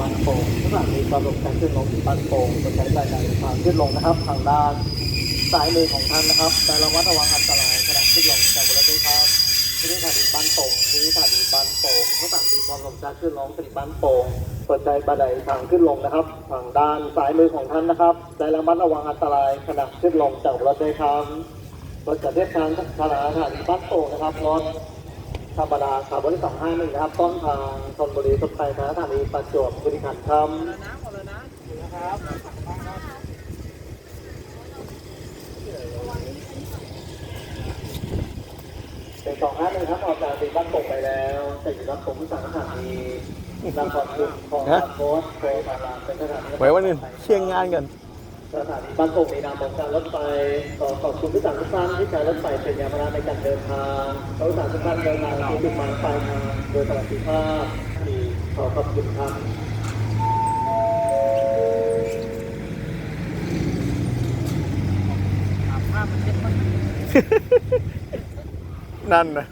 บางโป่งขึ้นลงที่บ้านโป่งบนใช้ใจการทางขึ้นลงนะครับทางด้านซ้ายมือของท่านนะครับ แต่ระมัดระวังอันตรายขณะขึ้นลงจากบรถด้วยครับที่นี่ถ่ายดีบ้านโป่งที่นี่ถ่ายดีบ้านโป่งข้างหลังมีความลมชักขึ้นลงที่บ้านโป่งเปิดใจบันไดทางขึ้นลงนะครับทางด้านซ้ายมือของท่านนะครับแต่ระมัดระวังอันตรายขณะขึ้นลงจากบรถด้วยครับรถจัดเทียบทางสถานีถ่ายดีบ้านโป่งนะครับรถ ธรรมดาขับรถที่สองห้าหนึ่งนะครับ ต้นทางชนบุรีสุดไปสถานีประจวบคีรีขันธ์ครับเป็นสองห้าหนึ่งครับออกจากตีบ้านตกไปแล้วแต่อยู่บ้านตกที่สามสถานีนครชุมของโพสต์โพสต์มาลาเป็นสถานีไว้วันหนึงเชียงงานกัน สถานีบ้านตกมีนนามของการรถไฟขอขอบคุณผู้สั่งทุกท่านที่ใช้รถไฟเป็นยานพาหนะในการเดินทางผู้สั่งทุกท่านเดินทางที่จุดหมายปลายทางโดยสวัสดิภาพที่ขอขอบคุณครับนั่นนะ